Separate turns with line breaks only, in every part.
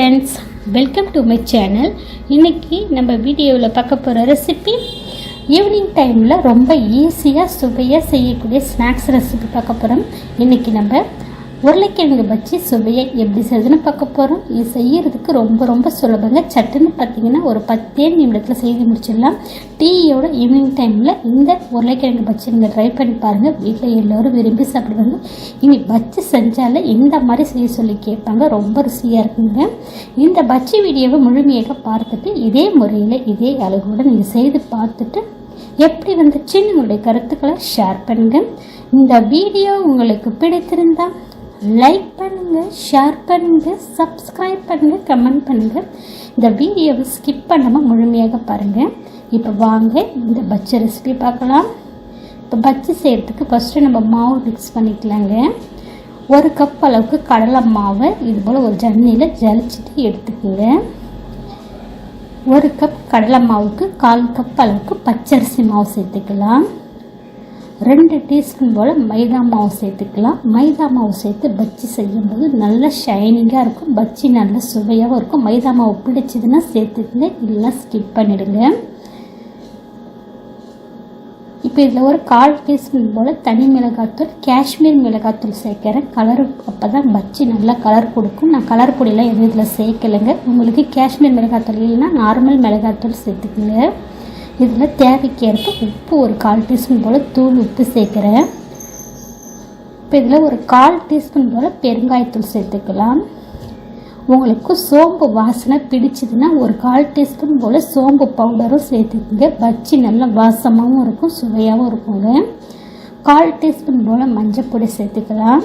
Friends welcome to my channel இன்றைக்கி நம்ம வீடியோவில் பார்க்க போகிற ரெசிபி ஈவினிங் டைமில் ரொம்ப ஈஸியாக சுவையாக செய்யக்கூடிய ஸ்நாக்ஸ் ரெசிபி பார்க்க போகிறோம் இன்றைக்கி நம்ம உருளைக்கிழங்கு பச்சி சுவையை எப்படி செய்யுதுன்னு பார்க்க போகிறோம் இது செய்யறதுக்கு ரொம்ப ரொம்ப சுலபங்க. சட்டுன்னு பார்த்தீங்கன்னா ஒரு பத்தே நிமிடத்தில் செய்து முடிச்சிடலாம். டீயோட ஈவினிங் டைமில் இந்த உருளைக்கிழங்கு பச்சி நீங்கள் ட்ரை பண்ணி பாருங்கள் வீட்டில் எல்லோரும் விரும்பி சாப்பிடுவாங்க. இனி பச்சி செஞ்சாலே இந்த மாதிரி செய்ய சொல்லி கேட்பாங்க. ரொம்ப ருசியாக இருக்குங்க. இந்த பச்சி வீடியோவை முழுமையாக பார்த்துட்டு இதே முறையில் இதே அளவோடு நீங்கள் செய்து பார்த்துட்டு எப்படி வந்துச்சுன்னு உங்களுடைய கருத்துக்களை ஷேர் பண்ணுங்கள் இந்த வீடியோ உங்களுக்கு பிடித்திருந்தால் லைக் பண்ணுங்கள் ஷேர் பண்ணுங்கள் சப்ஸ்கிரைப் பண்ணுங்கள் கமெண்ட் பண்ணுங்கள் இந்த வீடியோவை ஸ்கிப் பண்ணாமல் முழுமையாக பாருங்கள் இப்போ வாங்க இந்த பச்சை ரெசிபி பார்க்கலாம். இப்போ பச்சி செய்கிறதுக்கு ஃபஸ்ட்டு நம்ம மாவு மிக்ஸ் பண்ணிக்கலாங்க. ஒரு கப் அளவுக்கு கடலை மாவை இது போல் ஒரு ஜன்னியில் ஜலிச்சுட்டு எடுத்துக்கோங்க. ஒரு கப் கடலை மாவுக்கு கால் கப் அளவுக்கு பச்சரிசி மாவு சேர்த்துக்கலாம். ரெண்டு டீஸ்பூன் போல் மைதா மாவு சேர்த்துக்கலாம். மைதா மாவு சேர்த்து பஜ்ஜி செய்யும்போது நல்ல ஷைனிங்காக இருக்கும். பஜ்ஜி நல்ல சுவையாகவும் இருக்கும். மைதா மாவு பிடிச்சதுன்னா சேர்த்துக்கல இல்லை ஸ்கிப் பண்ணிடுங்க. இப்போ இதில் ஒரு கால் டீஸ்பூன் போல் தனி மிளகாத்தூள் காஷ்மீர் மிளகாத்தூள் சேர்க்குறேன். கலர் அப்போ தான் பச்சி நல்லா கலர் கொடுக்கும். நான் கலர் பொடியெலாம் எதுவும் இதில் சேர்க்கலைங்க. உங்களுக்கு காஷ்மீர் மிளகாத்தூள் இல்லைன்னா நார்மல் மிளகாத்தூள் சேர்த்துக்குங்க. இதில் தேவைக்கேற்ப உப்பு ஒரு கால் டீஸ்பூன் போல் தூள் உப்பு சேர்க்குறேன். இப்போ இதில் ஒரு கால் டீஸ்பூன் போல் பெருங்காயத்தூள் சேர்த்துக்கலாம். உங்களுக்கு சோம்பு வாசனை பிடிச்சதுன்னா ஒரு கால் டீஸ்பூன் போல் சோம்பு பவுடரும் சேர்த்துக்குங்க. பஜ்ஜி நல்லா வாசமாகவும் இருக்கும் சுவையாகவும் இருக்குங்க கால் டீஸ்பூன் போல் மஞ்சள் பொடி சேர்த்துக்கலாம்.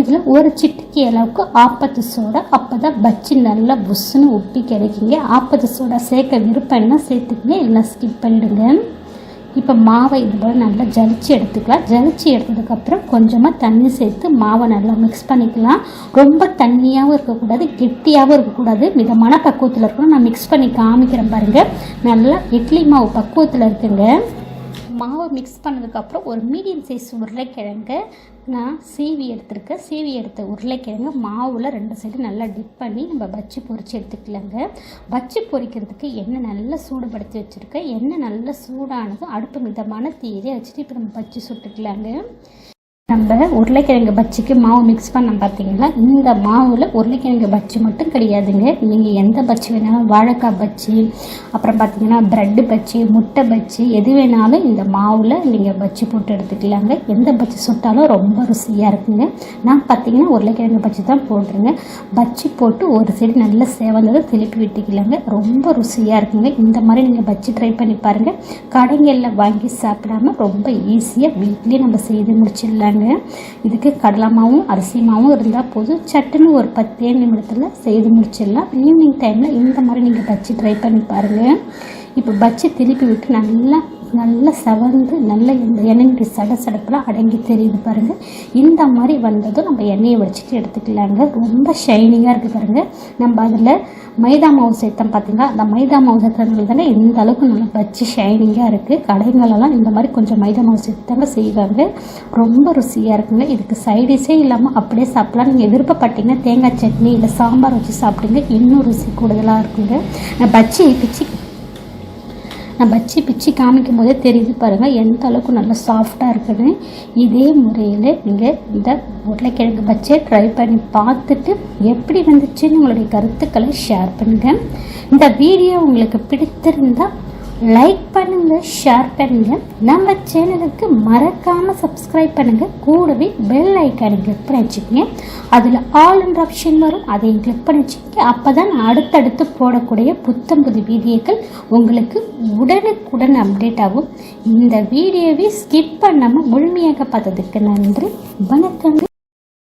இதில் ஒரு சிட்டிக்கு அளவுக்கு ஆப்பத்து சோடா அப்போ தான் பச்சி நல்லா புஷ்ஷுன்னு உப்பி கிடைக்குங்க. ஆப்பத்து சோடா சேர்க்க விருப்பம்னா சேர்த்துக்குங்க இல்லைனா ஸ்கிப் பண்ணிடுங்க. இப்போ மாவை இது போல் நல்லா ஜலிச்சு எடுத்துக்கலாம். ஜலிச்சு எடுத்ததுக்கப்புறம் கொஞ்சமாக தண்ணி சேர்த்து மாவை நல்லா மிக்ஸ் பண்ணிக்கலாம். ரொம்ப தண்ணியாகவும் இருக்கக்கூடாது கெட்டியாகவும் இருக்கக்கூடாது. மிதமான பக்குவத்தில் இருக்கணும். நான் மிக்ஸ் பண்ணி காமிக்கிறேன் பாருங்கள் நல்லா இட்லி மாவு பக்குவத்தில் இருக்குங்க. மாவை மிக்ஸ் பண்ணதுக்கப்புறம் ஒரு மீடியம் சைஸ் உருளைக்கிழங்கு நான் சீவி எடுத்திருக்கேன் சீவி எடுத்த உருளைக்கிழங்கு மாவில் ரெண்டு சைடு நல்லா டிப் பண்ணி நம்ம பச்சி பொறிச்சு எடுத்துக்கலாங்க. பச்சி பொரிக்கிறதுக்கு எண்ணெய் நல்லா சூடுபடுத்தி வச்சுருக்கேன் எண்ணெய் நல்லா சூடானதும் அடுப்பு மிதமான தீயிலே வச்சுட்டு இப்போ நம்ம பச்சி சுட்டுக்கலாங்க. நம்ம உருளைக்கிழங்கு பச்சிக்கு மாவு மிக்ஸ் பண்ண பார்த்தீங்களா? இந்த மாவில் உருளைக்கிழங்கு பஜ்ஜி மட்டும் கிடையாதுங்க. நீங்கள் எந்த பஜ்ஜி வேணாலும் வாழைக்காய் பஜ்ஜி அப்புறம் பார்த்தீங்கன்னா ப்ரெட்டு பஜ்ஜி முட்டை பஜ்ஜி எது வேணாலும் இந்த மாவில் நீங்கள் பஜ்ஜி போட்டு எடுத்துக்கலாங்க. எந்த பச்சி சுட்டாலும் ரொம்ப ருசியாக இருக்குங்க. நான் பார்த்தீங்கன்னா உருளைக்கிழங்கு பஜ்ஜி தான் போட்டுருங்க பஜ்ஜி போட்டு ஒரு சைடு நல்லா சேவந்ததை திருப்பி விட்டுக்கலாங்க. ரொம்ப ருசியாக இருக்குங்க. இந்த மாதிரி நீங்கள் பஜ்ஜி ட்ரை பண்ணி பாருங்கள் கடைங்களில் வாங்கி சாப்பிடாம ரொம்ப ஈஸியாக வீட்லேயே நம்ம செய்து முடிச்சிடலாங்க. இதுக்கு கடலை மாவும் அரிசி மாவும் இருந்தால் போதும். சட்டுன்னு ஒரு பத்தே நிமிடத்தில் செய்து முடிச்சிடலாம். ஈவினிங் டைமில் இந்த மாதிரி நீங்கள் பச்சி ட்ரை பண்ணி பாருங்கள் இப்போ பச்சை திருப்பி விட்டு நல்லா நல்லா செவந்து நல்ல இந்த எண்ணெய் சட சடப்பெல்லாம் அடங்கி தெரியுது பாருங்கள் இந்த மாதிரி வந்ததும் நம்ம எண்ணெயை வச்சுட்டு எடுத்துக்கலாங்க. ரொம்ப ஷைனிங்காக இருக்குது பாருங்கள் நம்ம அதில் மைதா மாவு சேர்த்தோம் பார்த்தீங்களா அந்த மைதா மாவு சேர்த்ததுனால தாங்க இந்த அளவுக்கு நல்லா பச்சி ஷைனிங்காக இருக்குது கடைங்களெல்லாம் இந்த மாதிரி கொஞ்சம் மைதா மாவு சேர்த்தாங்க செய்வாங்க. ரொம்ப ருசியாக இருக்குங்க. இதுக்கு சைடிஷே இல்லாமல் அப்படியே சாப்பிட்லாம். நீங்கள் விருப்பப்பட்டீங்கன்னா தேங்காய் சட்னி இல்லை சாம்பார் வச்சு சாப்பிடுங்க. இன்னும் ருசி கூடுதலாக இருக்குங்க. நான் பச்சி பிச்சு நான் பச்சி பிச்சு காமிக்கும் போதே தெரியுது பாருங்கள் எந்த அளவுக்கு நல்லா சாஃப்டாக இருக்குன்னு இதே முறையில் நீங்கள் இந்த உருளைக்கிழங்கு பச்சை ட்ரை பண்ணி பார்த்துட்டு எப்படி வந்துச்சுன்னு உங்களுடைய கருத்துக்களை ஷேர் பண்ணுங்கள் இந்த வீடியோ உங்களுக்கு பிடித்திருந்தால் லைக் பண்ணுங்கள் ஷேர் பண்ணுங்கள் நம்ம சேனலுக்கு மறக்காமல் சப்ஸ்கிரைப் பண்ணுங்கள் கூடவே பெல் ஐக்கானை கிளிக் பண்ணி வச்சுக்கோங்க. அதில் ஆல் என்ற ஆப்ஷன் வரும். அதையும் கிளிக் பண்ணி வச்சுக்கோங்க. அப்போ தான் அடுத்தடுத்து போடக்கூடிய புத்தம் புது வீடியோக்கள் உங்களுக்கு உடனுக்குடன் அப்டேட் ஆகும். இந்த வீடியோவை ஸ்கிப் பண்ணாமல் முழுமையாக பார்த்ததுக்கு நன்றி. வணக்கங்க.